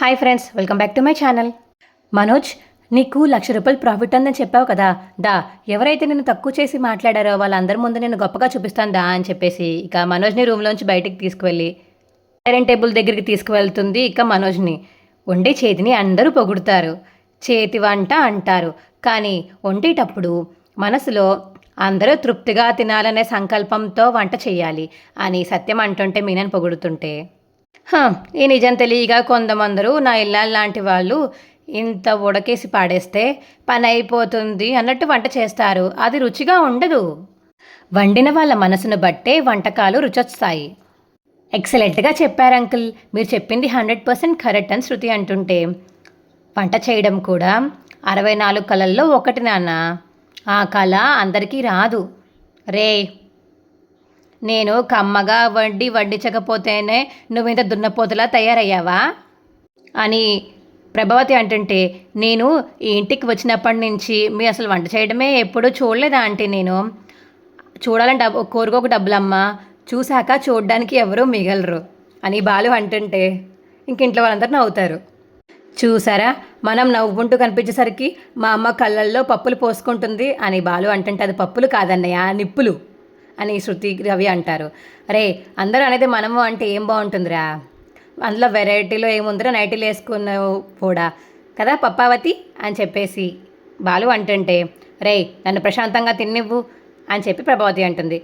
Hi friends welcome back to my channel Manoj నీకు లక్ష రూపాయలు profit ఉందని చెప్పావు కదా. దా ఎవరైతే నేను తక్కువ చేసి మాట్లాడారో వాళ్ళందరి ముందు నేను గొప్పగా చూపిస్తాను దా అని చెప్పేసి ఇక మనోజ్ని రూమ్లోంచి బయటికి తీసుకువెళ్ళి డైనింగ్ టేబుల్ దగ్గరికి తీసుకువెళ్తుంది ఇక మనోజ్ని. వండే చేతిని అందరూ పొగుడుతారు. చేతి వంట అంటారు. కానీ వండేటప్పుడు మనసులో అందరూ తృప్తిగా తినాలనే సంకల్పంతో వంట చేయాలి అని సత్యం అంటుంటే మీనని పొగుడుతుంటే. ఈ నిజం తెలియగా కొంతమందరు నా ఇల్లాలు లాంటి వాళ్ళు ఇంత ఉడకేసి పాడేస్తే పని అయిపోతుంది అన్నట్టు వంట చేస్తారు. అది రుచిగా ఉండదు. వండిన వాళ్ళ మనసును బట్టే వంటకాలు రుచొస్తాయి. ఎక్సలెంట్గా చెప్పారు అంకుల్. మీరు చెప్పింది హండ్రెడ్ పర్సెంట్ కరెక్ట్ అని శృతి అంటుంటే వంట చేయడం కూడా అరవై నాలుగు కళల్లో ఒకటి నాన్న. ఆ కళ అందరికీ రాదు. రే నేను కమ్మగా వండి వండించకపోతేనే నువ్వు ఇంత దున్నపోతులా తయారయ్యావా? అని ప్రభావతి అంటుంటే నేను ఈ ఇంటికి వచ్చినప్పటి నుంచి మీ అసలు వంట చేయడమే ఎప్పుడూ చూడలేదా అంటే నేను? చూడాలని డబ్బు కోరుకోక డబ్బులమ్మా చూశాక చూడడానికి ఎవరూ మిగలరు అని బాలు అంటుంటే ఇంక ఇంట్లో వాళ్ళందరూ నవ్వుతారు. చూసారా మనం నవ్వుకుంటూ కనిపించేసరికి మా అమ్మ కళ్ళల్లో పప్పులు పోసుకుంటుంది అని బాలు అంటుంటే అది పప్పులు కాదన్నయ్య నిప్పులు. అని శృతి రవి అంటారు. అరే అందరూ అనేది మనము అంటే ఏం బాగుంటుందిరా? అందులో వెరైటీలో ఏముందిరా? నైటీలు వేసుకున్నావు కూడా. కదా పప్పావతి? అని చెప్పేసి బాలు అంటుంటే రే నన్ను ప్రశాంతంగా తిన్నివ్వు అని చెప్పి ప్రభావతి అంటుంది.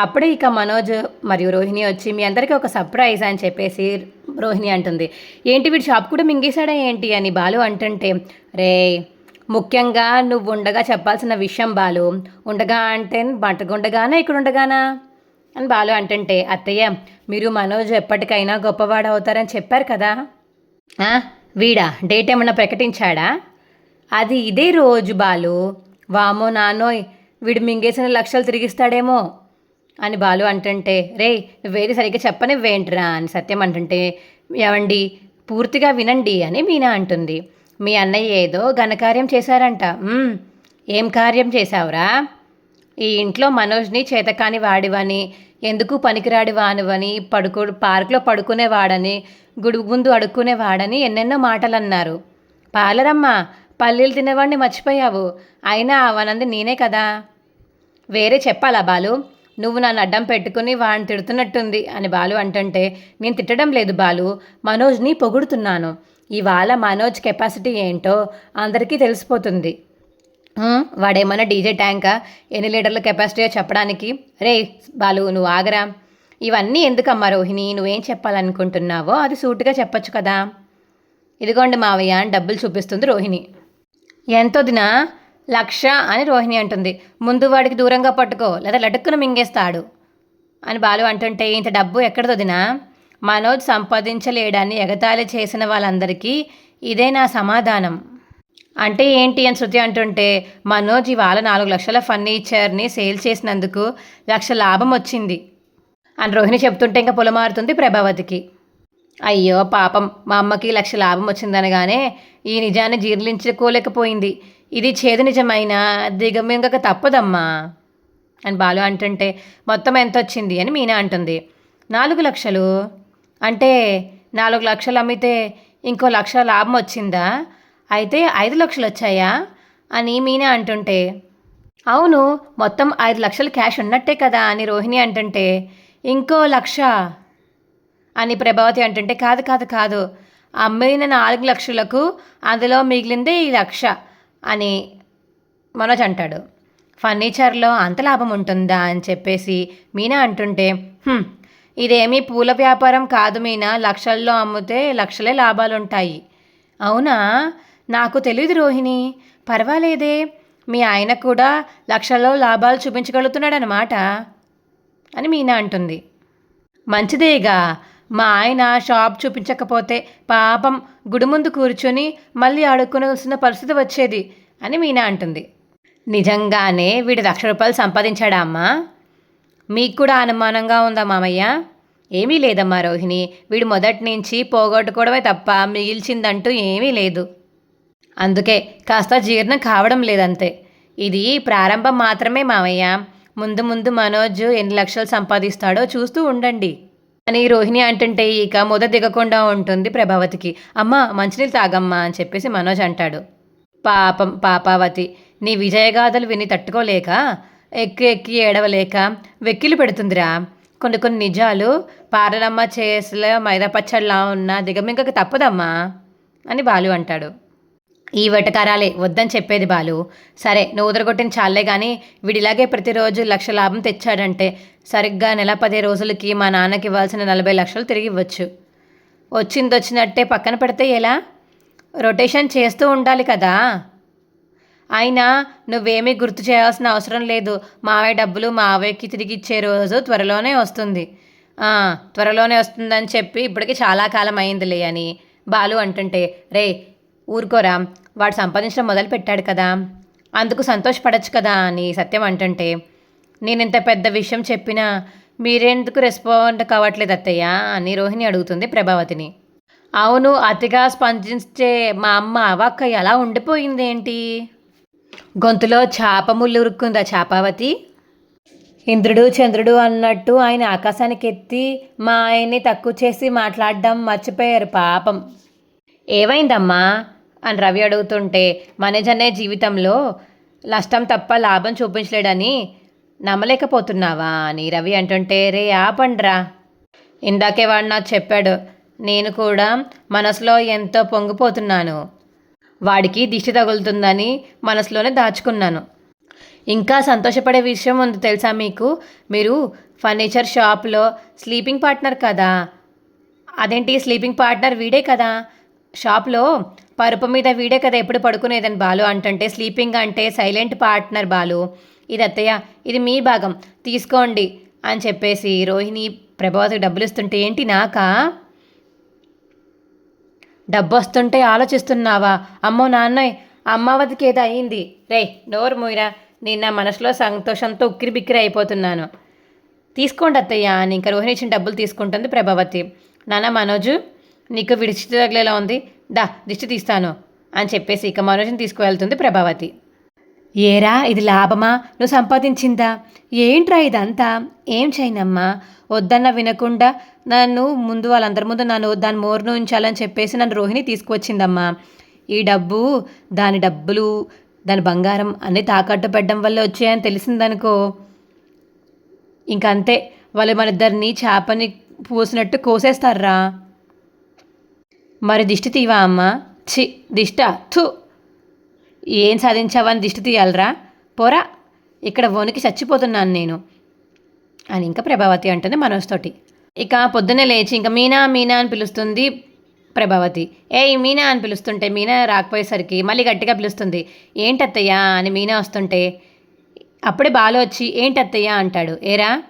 అప్పుడే ఇక మనోజ్ మరియు రోహిణి వచ్చి మీ అందరికీ ఒక సర్ప్రైజ్ అని చెప్పేసి రోహిణి అంటుంది. ఏంటి వీడి షాప్ కూడా మింగేశాడా ఏంటి? అని బాలు అంటుంటే రే ముఖ్యంగా నువ్వు ఉండగా చెప్పాల్సిన విషయం బాలు. ఉండగా అంటే బట్టగుండగానా ఇక్కడ ఉండగానా? అని బాలు అంటుంటే అత్తయ్య మీరు మనోజ్ ఎప్పటికైనా గొప్పవాడు అవుతారని చెప్పారు కదా. వీడా డేట్ ఏమన్నా ప్రకటించాడా? అది ఇదే రోజు బాలు. వామో నానోయ్ వీడు మింగేసిన లక్షలు తిరిగిస్తాడేమో అని బాలు అంటుంటే రే వేరే సరిగ్గా చెప్పనివ్వేంట్రా అని సత్యం అంటుంటే ఏమండి పూర్తిగా వినండి అని మీనా అంటుంది. మీ అన్నయ్య ఏదో ఘనకార్యం చేశారంట. ఏం కార్యం చేశావురా? ఈ ఇంట్లో మనోజ్ని చేతకాని వాడివని ఎందుకు పనికిరాడి వానివని పడుకో పార్కులో పడుకునేవాడని గుడి ముందు అడుక్కునేవాడని ఎన్నెన్నో మాటలు అన్నారు పాలరమ్మ పల్లీలు తినేవాడిని మర్చిపోయావు. అయినా అవనంది నేనే కదా. వేరే చెప్పాలా బాలు? నువ్వు నన్ను అడ్డం పెట్టుకుని వాడిని తిడుతున్నట్టుంది అని బాలు అంటుంటే నేను తిట్టడం లేదు బాలు. మనోజ్ని పొగుడుతున్నాను. ఇవాళ మనోజ్ కెపాసిటీ ఏంటో అందరికీ తెలిసిపోతుంది. వాడేమన్నా డీజే ట్యాంకా? ఎన్ని లీటర్ల కెపాసిటీయో చెప్పడానికి? రే బాలు నువ్వు ఆగరా. ఇవన్నీ ఎందుకమ్మా రోహిణి? నువ్వేం చెప్పాలనుకుంటున్నావో అది సూటుగా చెప్పొచ్చు కదా. ఇదిగోండి మావయ్య అని డబ్బులు చూపిస్తుంది రోహిణి. ఎంతోదినా? లక్ష అని రోహిణి అంటుంది. ముందు వాడికి దూరంగా పట్టుకో లేదా లటుక్కున మింగేస్తాడు. అని బాలు అంటుంటే ఇంత డబ్బు ఎక్కడిదో దినా మనోజ్ సంపాదించలేడని ఎగతాళి చేసిన వాళ్ళందరికీ ఇదే నా సమాధానం. అంటే ఏంటి అని శృతి అంటుంటే మనోజ్ ఇవాళ నాలుగు లక్షల ఫర్నిచర్ని సేల్ చేసినందుకు లక్ష లాభం వచ్చింది అని రోహిణి చెప్తుంటే ఇంకా పొలమారుతుంది ప్రభావతికి. అయ్యో పాపం మా అమ్మకి లక్ష లాభం వచ్చిందనగానే ఈ నిజాన్ని జీర్ణించుకోలేకపోయింది. ఇది చేదు నిజమైన దిగమింగక తప్పదమ్మా అని బాలు అంటుంటే మొత్తం ఎంత వచ్చింది అని మీనా అంటుంది. నాలుగు లక్షలు? అంటే నాలుగు లక్షలు అమ్మితే ఇంకో లక్ష లాభం వచ్చిందా? అయితే ఐదు లక్షలు వచ్చాయా? అని మీనా అంటుంటే అవును మొత్తం ఐదు లక్షలు క్యాష్ ఉన్నట్టే కదా అని రోహిణి అంటుంటే ఇంకో లక్ష అని ప్రభావతి అంటుంటే కాదు కాదు కాదు. అమ్మిన నాలుగు లక్షలకు అందులో మిగిలిందే ఈ లక్ష అని మనోజ్ అంటాడు. ఫర్నిచర్లో అంత లాభం ఉంటుందా అని చెప్పేసి మీనా అంటుంటే ఇదేమీ పూల వ్యాపారం కాదు మీనా. లక్షల్లో అమ్మితే లక్షలే లాభాలు ఉంటాయి అవునా? నాకు తెలియదు రోహిణి. పర్వాలేదే. మీ ఆయన కూడా లక్షల్లో లాభాలు చూపించగలుగుతున్నాడనమాట అని మీనా అంటుంది. మంచిదేగా. మా ఆయన షాప్ చూపించకపోతే పాపం గుడి ముందు కూర్చొని మళ్ళీ అడుక్కునవలసిన పరిస్థితి వచ్చేది అని మీనా అంటుంది. నిజంగానే వీడు లక్ష రూపాయలు సంపాదించాడా అమ్మా? మీకు కూడా అనుమానంగా ఉందా మామయ్య? ఏమీ లేదమ్మా రోహిణి. వీడు మొదటి నుంచి పోగొట్టుకోవడమే తప్ప మిగిల్చిందంటూ ఏమీ లేదు. అందుకే కాస్త జీర్ణం కావడం లేదంతే. ఇది ప్రారంభం మాత్రమే మామయ్య. ముందు ముందు మనోజ్ ఎన్ని లక్షలు సంపాదిస్తాడో చూస్తూ ఉండండి. అని రోహిణి అంటుంటే ఇక ముద దిగకుండా ఉంటుంది ప్రభావతికి. అమ్మ మంచినీళ్ళు తాగమ్మా అని చెప్పేసి మనోజ్ అంటాడు. పాపం పాపావతి నీ విజయగాథలు విని తట్టుకోలేక ఎక్కి ఎక్కి ఏడవలేక వెక్కిలు పెడుతుందిరా. కొన్ని కొన్ని నిజాలు పారలమ్మ చేసలో మైదా పచ్చడిలా ఉన్న దిగమింకకి తప్పదమ్మా అని బాలు అంటాడు. ఈ వెటకారాలే వద్దని చెప్పేది బాలు. సరే నువ్వు ఉదరగొట్టిన చాలే కానీ వీడిలాగే ప్రతిరోజు లక్ష లాభం తెచ్చాడంటే సరిగ్గా నెల పది రోజులకి మా నాన్నకి ఇవ్వాల్సిన నలభై లక్షలు తిరిగి ఇవ్వచ్చు. వచ్చింది వచ్చినట్టే పక్కన పెడితే ఎలా? రొటేషన్ చేస్తూ ఉండాలి కదా. అయినా నువ్వేమీ గుర్తు చేయాల్సిన అవసరం లేదు. మావయ్య డబ్బులు మావయ్యకి తిరిగి ఇచ్చే రోజు త్వరలోనే వస్తుంది. త్వరలోనే వస్తుందని చెప్పి ఇప్పటికి చాలా కాలం అయిందిలే అని బాలు అంటుంటే రే ఊరుకోరా వాడు సంపాదించడం మొదలు పెట్టాడు కదా. అందుకు సంతోషపడచ్చు కదా అని సత్యం అంటుంటే నేను ఇంత పెద్ద విషయం చెప్పినా మీరెందుకు రెస్పాండ్ కావట్లేదు అత్తయ్య అని రోహిణి అడుగుతుంది ప్రభావతిని. అవును అతిగా స్పందించే మా అమ్మ అవాక్క ఎలా ఉండిపోయిందేంటి? గొంతులో చాప ముళ్ళు ఉరుక్కుందా చాపావతి? ఇంద్రుడు చంద్రుడు అన్నట్టు ఆయన ఆకాశానికి ఎత్తి మా ఆయన్ని తక్కువ చేసి మాట్లాడడం మర్చిపోయారు పాపం. ఏమైందమ్మా? అని రవి అడుగుతుంటే మనజనే జీవితంలో నష్టం తప్ప లాభం చూపించలేడని నమ్మలేకపోతున్నావా అని రవి అంటుంటే రే ఆపండ్రా. ఇందాకే వాడు నాకు చెప్పాడు నేను కూడా మనసులో ఎంతో పొంగిపోతున్నాను. వాడికి దిష్టి తగులుతుందని మనసులోనే దాచుకున్నాను. ఇంకా సంతోషపడే విషయం ఉంది తెలుసా మీకు? మీరు ఫర్నిచర్ షాప్లో స్లీపింగ్ పార్ట్నర్ కదా. అదేంటి స్లీపింగ్ పార్ట్నర్ వీడే కదా? షాప్లో పరుపు మీద వీడే కదా ఎప్పుడు పడుకునేదని బాలు అంటుంటే స్లీపింగ్ అంటే సైలెంట్ పార్ట్నర్ బాలు. ఇది అత్తయ్య ఇది మీ భాగం. తీసుకోండి అని చెప్పేసి రోహిణి ప్రభావతికి డబ్బులు ఇస్తుంటే ఏంటి నాకా? డబ్బొస్తుంటే ఆలోచిస్తున్నావా? అమ్మో నాన్నయ్ అమ్మావతికి ఏదో అయింది రే నోరు మూయరా. నేను నా మనసులో సంతోషంతో ఉక్కిరి బిక్కిరి అయిపోతున్నాను. తీసుకోండి అత్తయ్య అని ఇంకా రోహిణి ఇచ్చిన డబ్బులు తీసుకుంటుంది ప్రభావతి. నాన్న మనోజు నీకు విడిచి తగిలేలా ఉంది. దా దిష్టి తీస్తాను అని చెప్పేసి ఇక మనోజ్ని తీసుకువెళ్తుంది ప్రభావతి. ఏరా ఇది లాభమా? నువ్వు సంపాదించిందా? ఏంట్రా ఇదంతా? ఏం చేయనమ్మా? వద్దన్న వినకుండా నన్ను ముందు వాళ్ళందరి ముందు నన్ను దాని మోరును ఉంచాలని చెప్పేసి నన్ను రోహిణి తీసుకువచ్చిందమ్మా. ఈ డబ్బు దాని డబ్బులు దాని బంగారం అన్నీ తాకట్టు పెట్టడం వల్ల వచ్చాయని తెలిసిందనుకో. ఇంక అంతే వాళ్ళు మన ఇద్దరిని చేపని పూసినట్టు కోసేస్తారా? మరి దిష్టి తీవా అమ్మా? చి దిష్ట థు. ఏం సాధించావని దిష్టి తీయాలరా. పోరా. ఇక్కడ వణికి చచ్చిపోతున్నాను నేను. అని ఇంకా ప్రభావతి అంటుంది మనోజ్తోటి. ఇక పొద్దున్నే లేచి ఇంకా మీనా మీనా అని పిలుస్తుంది ప్రభావతి. ఏయ్ మీనా అని పిలుస్తుంటే మీనా రాకపోయేసరికి మళ్ళీ గట్టిగా పిలుస్తుంది. ఏంటత్తయ్యా అని మీనా వస్తుంటే అప్పుడే బాలు వచ్చి ఏంటత్తయ్యా? అంటాడు. ఏరా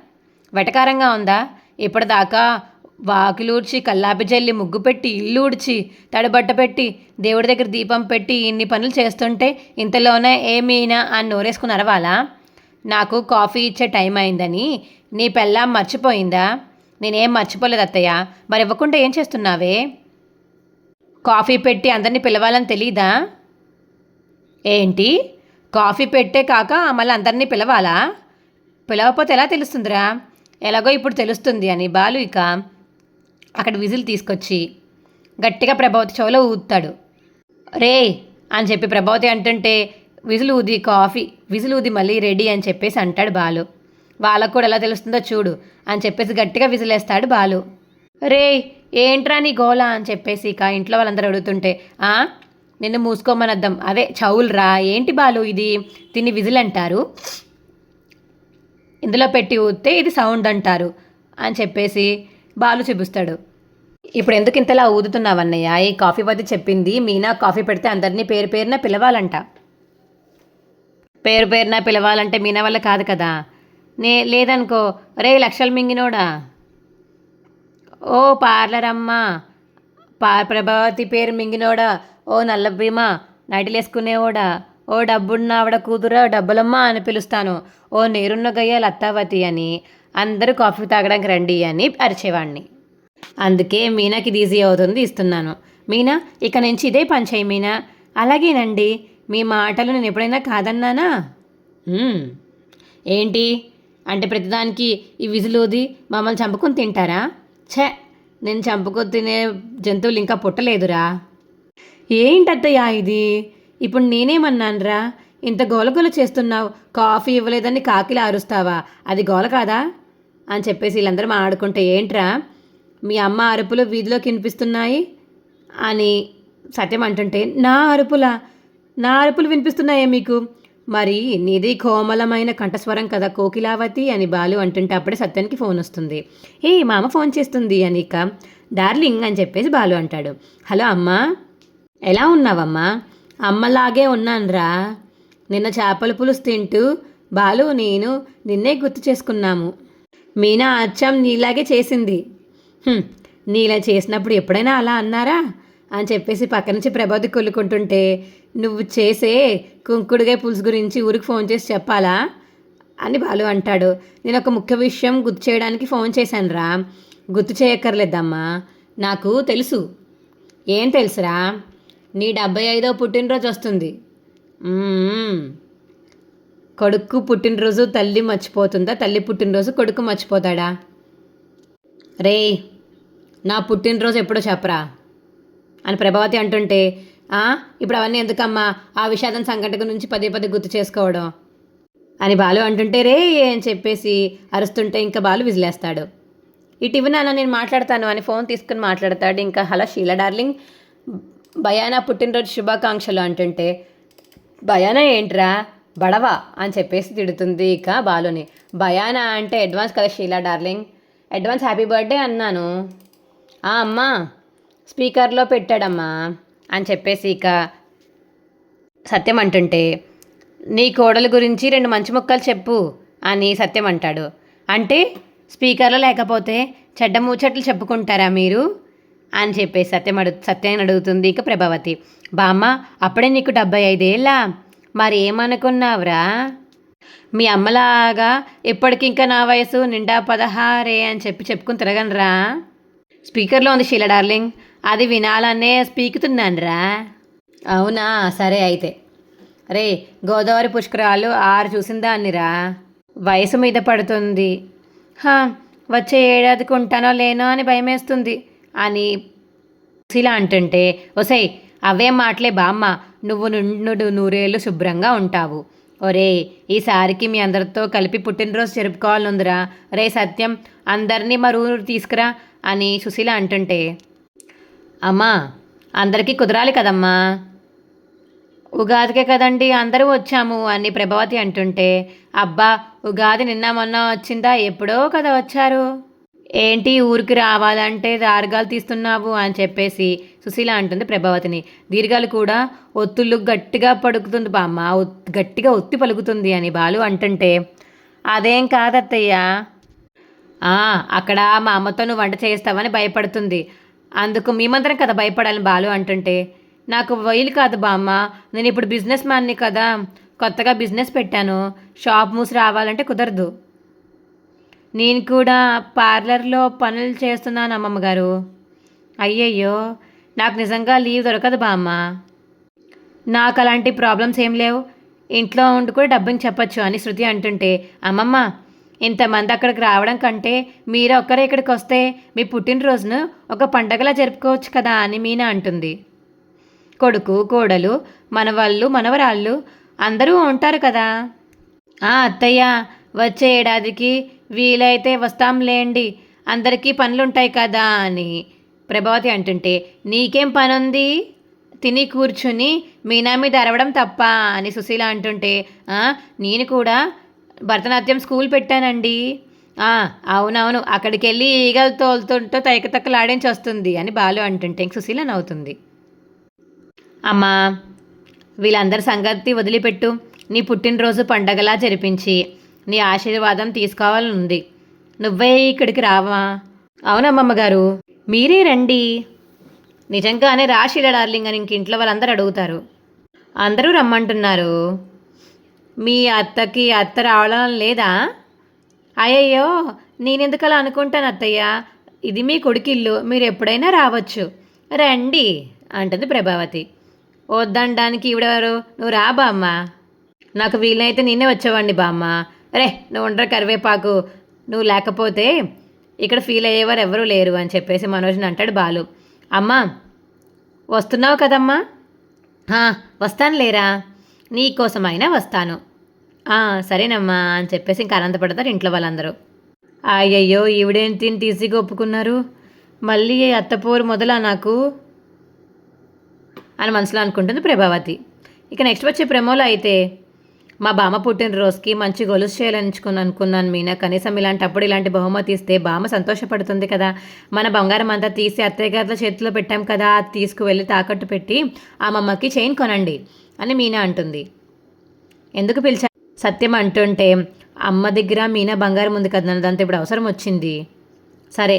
వెటకారంగా ఉందా? ఇప్పటిదాకా వాకిలూడ్చి కల్లాపి జల్లి ముగ్గు పెట్టి ఇల్లు ఊడ్చి తడబట్ట పెట్టి దేవుడి దగ్గర దీపం పెట్టి ఇన్ని పనులు చేస్తుంటే ఇంతలోనే ఏమీనా అని నోరేసుకుని అరవాలా నాకు కాఫీ ఇచ్చే టైం అయిందని. నీ పెళ్ళాం మర్చిపోయిందా? నేనేం మర్చిపోలేదు అత్తయ్య. మరి ఇవ్వకుండా ఏం చేస్తున్నావే? కాఫీ పెట్టి అందరినీ పిలవాలని తెలీదా? ఏంటి? కాఫీ పెట్టే కాక మళ్ళీ అందరినీ పిలవాలా? పిలవకపోతే ఎలా తెలుస్తుందిరా? ఎలాగో ఇప్పుడు తెలుస్తుంది అని బాలు ఇక. అక్కడ విజిల్ తీసుకొచ్చి గట్టిగా ప్రభావతి చెవిలో ఊదుతాడు. రే అని చెప్పి ప్రభావతి అంటుంటే విజిల్ ఊది కాఫీ విజిల్ ఊది మళ్ళీ రెడీ అని చెప్పేసి అంటాడు బాలు. వాళ్ళకు కూడా ఎలా తెలుస్తుందో చూడు అని చెప్పేసి గట్టిగా విజిలేస్తాడు బాలు. రే ఏంట్రా నీ గోలా అని చెప్పేసి ఇక ఇంట్లో వాళ్ళందరూ అడుగుతుంటే ఆ నిన్ను మూసుకోమనద్దాం. అదే చౌల్రా ఏంటి బాలు ఇది? దీన్ని విజిల్ అంటారు. ఇందులో పెట్టి ఊతే ఇది సౌండ్ అంటారు అని చెప్పేసి బాలు చూపిస్తాడు. ఇప్పుడు ఎందుకు ఇంతలా ఊదుతున్నావన్నయ్య ఈ కాఫీ వద్ద చెప్పింది మీనా కాఫీ పెడితే అందరినీ పేరు పేరున పిలవాలంట. పేరు పేరున పిలవాలంటే మీనా వల్ల కాదు కదా? నే లేదనుకో రే లక్షలు మింగినోడా? ఓ పార్లర్ అమ్మ పా ప్రభావతి పేరు మింగినోడా? ఓ నల్ల భీమా నటిలేసుకునేవాడా ఓ డబ్బున్న ఆవిడ కూతురా డబ్బులమ్మ అని పిలుస్తాను. ఓ నేరున్న గయ్య లత్తావతి అని. అందరూ కాఫీ తాగడానికి రండి అని అరిచేవాడిని అందుకే మీనాకి ఇది ఈజీ అవుతుంది ఇస్తున్నాను. మీనా ఇక నుంచి ఇదే పని చేయి మీనా. అలాగేనండి మీ మాటలు నేను ఎప్పుడైనా కాదన్నానా? ఏంటి? అంటే ప్రతిదానికి ఈ విజులోది మమ్మల్ని చంపుకొని తింటారా? ఛే నేను చంపుకొని తినే జంతువులు ఇంకా పుట్టలేదురా. ఏంటత్తయ్యా ఇది? ఇప్పుడు నేనేమన్నానురా? ఇంత గోలగోల చేస్తున్నావు కాఫీ ఇవ్వలేదని కాకిలా అరుస్తావా? అది గోల కాదా? అని చెప్పేసి వీళ్ళందరూ మాట్లాడుకుంటే ఏంట్రా? మీ అమ్మ అరుపులు వీధిలోకి వినిపిస్తున్నాయి అని సత్యం అంటుంటే నా అరుపులా? నా అరుపులు వినిపిస్తున్నాయే మీకు? మరి నీది కోమలమైన కంఠస్వరం కదా కోకిలావతి అని బాలు అంటుంటే అప్పుడే సత్యానికి ఫోన్ వస్తుంది. ఏ మా అమ్మ ఫోన్ చేస్తుంది అని ఇక డార్లింగ్ అని చెప్పేసి బాలు అంటాడు. హలో అమ్మా. ఎలా ఉన్నావమ్మా? అమ్మలాగే ఉన్నానురా. నిన్న చేపల పులుసు తింటూ బాలు నేను నిన్నే గుర్తు చేసుకున్నాము. మీనా అచ్చం నీలాగే చేసింది. నీలా చేసినప్పుడు ఎప్పుడైనా అలా అన్నారా? అని చెప్పేసి పక్క నుంచి ప్రభాతి కొల్లుకుంటుంటే నువ్వు చేసే కుంకుడుగా పులుసు గురించి ఊరికి ఫోన్ చేసి చెప్పాలా? అని బాలు అంటాడు. నేను ఒక ముఖ్య విషయం గుర్తు చేయడానికి ఫోన్ చేశాను రా గుర్తు చేయక్కర్లేదమ్మా. నాకు తెలుసు. ఏం తెలుసురా? నీ డెబ్బై ఐదో పుట్టినరోజు వస్తుంది. కొడుకు పుట్టినరోజు తల్లి మర్చిపోతుందా? తల్లి పుట్టినరోజు కొడుకు మర్చిపోతాడా? రే నా పుట్టినరోజు ఎప్పుడో చెప్పరా? అని ప్రభావతి అంటుంటే ఇప్పుడు అవన్నీ ఎందుకమ్మా? ఆ విషాదం సంఘటన నుంచి పదే పదే గుర్తు చేసుకోవడం. అని బాలు అంటుంటే రే అని చెప్పేసి అరుస్తుంటే ఇంకా బాలు విజిలేస్తాడు. ఇటు ఇవ్వు నేను మాట్లాడతాను అని ఫోన్ తీసుకుని మాట్లాడతాడు. ఇంకా హలో షీలా డార్లింగ్ భయానా పుట్టినరోజు శుభాకాంక్షలు అంటుంటే భయానా ఏంట్రా? బడవా అని చెప్పేసి తిడుతుంది ఇక బాలుని. భయానా అంటే అడ్వాన్స్ కదా Sheela darling. Advance happy birthday అన్నాను. "ఆ, అమ్మా స్పీకర్లో పెట్టాడమ్మా అని చెప్పేసి ఇక సత్యం అంటుంటే నీ కోడల గురించి రెండు మంచి ముక్కలు చెప్పు అని సత్యం అంటాడు. అంటే స్పీకర్లో లేకపోతే చెడ్డ ముచ్చట్లు చెప్పుకుంటారా మీరు? అని చెప్పేసి సత్యం అడు సత్యాన్ని అడుగుతుంది ఇక ప్రభావతి. బామ్మ అప్పుడే నీకు డెబ్బై ఐదేళ్ళ? మరి ఏమనుకున్నావురా మీ అమ్మలాగా ఇప్పటికింకా నా వయసు నిండా పదహారే అని చెప్పి చెప్పుకుని తిరగనరా. స్పీకర్లో ఉంది షీల డార్లింగ్. అది వినాలనే స్పీకుతున్నానురా. అవునా? సరే అయితే. రే గోదావరి పుష్కరాలు ఆరు చూసిందా అనిరా వయసు మీద పడుతుంది. హా వచ్చే ఏడాదికి ఉంటానో లేనో అని భయమేస్తుంది. అని శిలా అంటుంటే ఒసై అవే మాటలే బామ్మ నువ్వు నుండు నూరేళ్ళు శుభ్రంగా ఉంటావు. ఒరే ఈసారికి మీ అందరితో కలిపి పుట్టినరోజు జరుపుకోవాలనుందిరా. రే సత్యం అందరినీ మరి ఊరు తీసుకురా అని సుశీల అంటుంటే అమ్మా అందరికీ కుదరాలి కదమ్మా. ఉగాదికే కదండి అందరూ వచ్చాము అని ప్రభావతి అంటుంటే అబ్బా ఉగాది నిన్న మొన్న వచ్చిందా? ఎప్పుడో కదా వచ్చారు. ఏంటి ఊరికి రావాలంటే దార్గాలు తీస్తున్నావు అని చెప్పేసి సుశీల అంటుంది ప్రభావతిని. దీర్ఘాలు కూడా ఒత్తులు గట్టిగా పడుకుతుంది బామ్మ. గట్టిగా ఒత్తి పలుకుతుంది అని బాలు అంటుంటే అదేం కాదత్తయ్య? అక్కడ మా అమ్మతో నువ్వు వంట చేస్తావని భయపడుతుంది. అందుకు మేమందరం కదా భయపడాలని బాలు అంటుంటే నాకు వైలు కాదు బామ్మ. నేను ఇప్పుడు బిజినెస్ మ్యాన్ని కదా. కొత్తగా బిజినెస్ పెట్టాను. షాప్ మూసి రావాలంటే కుదరదు. నేను కూడా పార్లర్లో పనులు చేస్తున్నాను అమ్మమ్మగారు అయ్యయ్యో! నాకు నిజంగా లీవ్ దొరకదు బామ్మ. నాకు అలాంటి ప్రాబ్లమ్స్ ఏం లేవు. ఇంట్లో ఉండి కూడా డబ్బుని చెప్పచ్చు అని శృతి అంటుంటే అమ్మమ్మ ఇంతమంది అక్కడికి రావడం కంటే మీరు ఒక్కరే ఇక్కడికి వస్తే మీ పుట్టినరోజును ఒక పండగలా జరుపుకోవచ్చు కదా అని మీనా అంటుంది. కొడుకు కోడలు మనవాళ్ళు మనవరాళ్ళు అందరూ ఉంటారు కదా. ఆ అత్తయ్య వచ్చే ఏడాదికి వీలైతే వస్తాంలేండి. అందరికీ పనులుంటాయి కదా అని ప్రభావతి అంటుంటే నీకేం పనుంది? తిని కూర్చుని మీనా మీద అరవడం తప్ప అని సుశీల అంటుంటే నేను కూడా భరతనాట్యం స్కూల్ పెట్టానండి. అవునవును అక్కడికి వెళ్ళి ఈగలు తోలుతుంటో తైకతక్కలాడించి వస్తుంది అని బాలు అంటుంటే ఇంక సుశీల నవ్వుతుంది. అమ్మా వీళ్ళందరి సంగతి వదిలిపెట్టు. నీ పుట్టినరోజు పండగలా జరిపించి నీ ఆశీర్వాదం తీసుకోవాలని ఉంది నువ్వే ఇక్కడికి రావా? అవునమ్మమ్మ గారు. మీరే రండి. నిజంగానే రాశిల డార్లింగ్ అని ఇంక ఇంట్లో వాళ్ళందరూ అడుగుతారు. అందరూ రమ్మంటున్నారు. మీ అత్తకి అత్త రావడం లేదా? అయ్యయ్యో నేనెందుకు అలా అనుకుంటాను అత్తయ్య? ఇది మీ కొడుకిల్లు మీరు ఎప్పుడైనా రావచ్చు. రండి అంటుంది ప్రభావతి. వద్దనడానికి ఈవిడెవరు? నువ్వు రా బామ్మ. నాకు వీలైతే నిన్నే వచ్చేవాడిని బామ్మ. రే నువ్వు ఉండరు కరివేపాకు. నువ్వు లేకపోతే ఇక్కడ ఫీల్ అయ్యేవారు ఎవరూ లేరు అని చెప్పేసి మనోజ్ని అంటాడు బాలు. అమ్మా వస్తున్నావు కదమ్మా? వస్తాను లేరా? నీకోసమైనా వస్తాను. సరేనమ్మా అని చెప్పేసి ఇంకా ఆనందపడతారు ఇంట్లో వాళ్ళందరూ. అయ్యయ్యో ఈవిడేం తిని తీసిగా ఒప్పుకున్నారు మళ్ళీ అత్తపోరు మొదలా నాకు? అని మనసులో అనుకుంటుంది ప్రభావతి. ఇక నెక్స్ట్ వచ్చే ప్రేమలో అయితే మా బామ్మ పుట్టినరోజుకి మంచి గొలుసు చేయాలనుకుని అనుకున్నాను మీనా. కనీసం ఇలాంటప్పుడు ఇలాంటి బహుమతి ఇస్తే బామ్మ సంతోషపడుతుంది కదా. మన బంగారం అంతా తీసి అత్తయ్య గారిలో చేతిలో పెట్టాం కదా. అది తీసుకువెళ్ళి తాకట్టు పెట్టి ఆ మమ్మకి చైన్ కొనండి అని మీనా అంటుంది. ఎందుకు పిలిచా సత్యం అంటుంటే అమ్మ దగ్గర మీనా బంగారం ఉంది కదా దాంతో ఇప్పుడు అవసరం వచ్చింది. సరే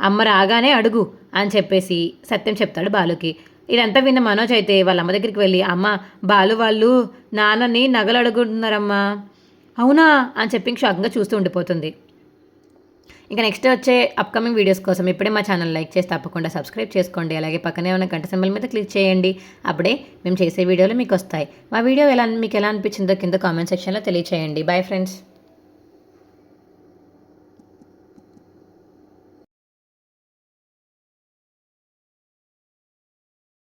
అమ్మ రాగానే అడుగు అని చెప్పేసి సత్యం చెప్తాడు బాలుకి. ఇదంతా విన్న మనోజ్ అయితే వాళ్ళ అమ్మ దగ్గరికి వెళ్ళి అమ్మ బాలు వాళ్ళు నాన్నని నగలు అడుగుతున్నారమ్మా అవునా? అని చెప్పి షాకింగ్గా చూస్తూ ఉండిపోతుంది. ఇంకా నెక్స్ట్ వచ్చే అప్కమింగ్ వీడియోస్ కోసం ఇప్పుడే మా ఛానల్ లైక్ చేసి తప్పకుండా సబ్స్క్రైబ్ చేసుకోండి. అలాగే పక్కనే ఉన్న గంట సింబల్ మీద క్లిక్ చేయండి. అప్పుడే మేము చేసే వీడియోలు మీకు వస్తాయి. మా వీడియో ఎలా మీకు ఎలా అనిపించిందో కింద కామెంట్ సెక్షన్లో తెలియచేయండి. Bye friends